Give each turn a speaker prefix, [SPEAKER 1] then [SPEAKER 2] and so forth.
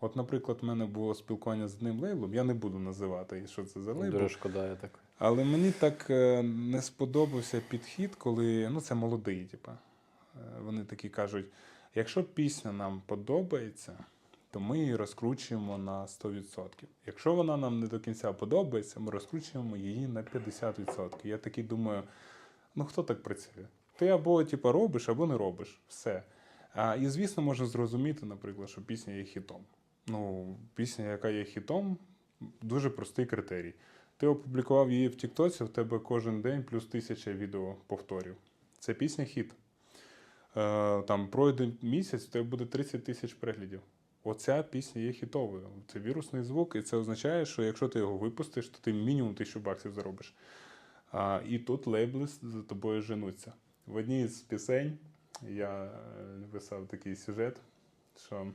[SPEAKER 1] От, наприклад, в мене було спілкування з одним лейблом, я не буду називати, що це за лейбл.
[SPEAKER 2] Дуже шкода, я так.
[SPEAKER 1] Але мені так е, не сподобався підхід, коли ну це молодий, типа. Е, Вони такі кажуть: якщо пісня нам подобається, то ми її розкручуємо на 100%. Якщо вона нам не до кінця подобається, ми розкручуємо її на 50%. Я такий думаю, ну хто так працює? Ти або типа, робиш, або не робиш. Все. А, і звісно, можна зрозуміти, наприклад, що пісня є хітом. Ну, пісня, яка є хітом, дуже простий критерій. Ти опублікував її в Тіктоці, в тебе кожен день плюс тисяча відео повторів. Це пісня хіт. Е, там пройде місяць, в тебе буде 30 тисяч переглядів. Оця пісня є хітовою. Це вірусний звук, і це означає, що якщо ти його випустиш, то ти мінімум тисячу баксів заробиш. А, і тут лейбли за тобою женуться. В одній з пісень я е, писав такий сюжет, що